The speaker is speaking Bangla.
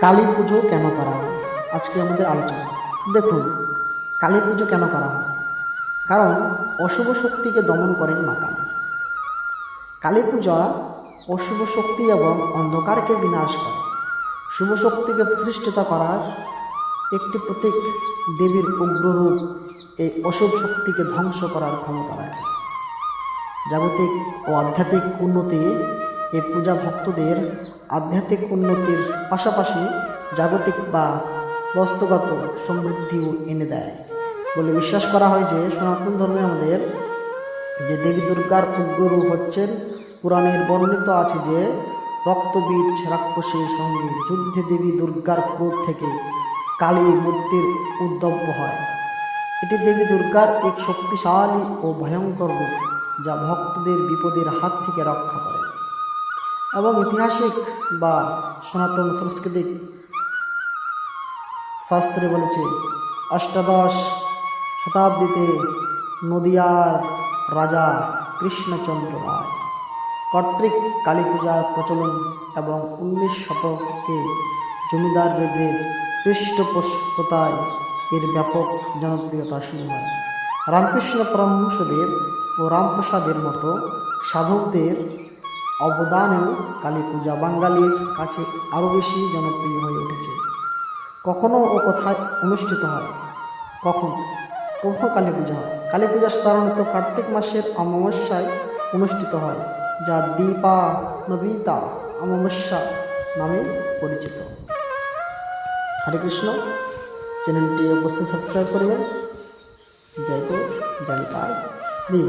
কালী পুজো কেন করা হয়? আজকে আমাদের আলোচনা। দেখুন, কালী পুজো কেন করা হয়? কারণ অশুভ শক্তিকে দমন করেন মা কালী। কালী পূজা অশুভ শক্তি এবং অন্ধকারকে বিনাশ করে। শুভ শক্তিকে প্রতিষ্ঠিত করার একটি প্রতীক দেবীর উগ্ররূপ এই অশুভ শক্তিকে ধ্বংস করার ক্ষমতা রাখে। জাগতিক ও আধ্যাত্মিক উন্নতি এই পূজা ভক্তদের আধ্যাত্মিক উন্নতির পাশাপাশি জাগতিক বা বস্তুগত সমৃদ্ধিও এনে দেয় বলে বিশ্বাস করা হয় যে সনাতন ধর্মে আমাদের যে দেবী দুর্গার উগ্ররূপ হচ্ছেন, পুরাণের বর্ণিত আছে যে রক্তবীজ রাক্ষসীর সঙ্গে যুদ্ধে দেবী দুর্গার ক্রোধ থেকে কালী মূর্তির উদ্দব্য হয়। এটি দেবী দুর্গার এক শক্তিশালী ও ভয়ঙ্কর রূপ যা ভক্তদের বিপদের হাত থেকে রক্ষা করে। এবং ঐতিহাসিক বা সনাতন সাংস্কৃতিক শাস্ত্রে বলেছে, অষ্টাদশ শতাব্দীতে নদিয়ার রাজা কৃষ্ণচন্দ্র রায় কর্তৃক কালী পূজার প্রচলন এবং উনিশ শতকে জমিদারদের পৃষ্ঠপোষকতায় এর ব্যাপক জনপ্রিয়তা শুরু হয়। রামকৃষ্ণ পরমহংসদেব ও রামপ্রসাদের মতো সাধকদের অবদানেও কালী পূজা বাঙালির কাছে আরও বেশি জনপ্রিয় হয়ে উঠেছে। কখনও ও কোথায় অনুষ্ঠিত হয়, কখন? কখন কালী পূজা হয়? কালী পূজা সাধারণত কার্তিক মাসের অমাবস্যায় অনুষ্ঠিত হয়, যা দীপা নবিতা অমাবস্যা নামে পরিচিত। হরে কৃষ্ণ। চ্যানেলটি অবশ্যই সাবস্ক্রাইব করবেন। জয় গো, জানি তাই। হরি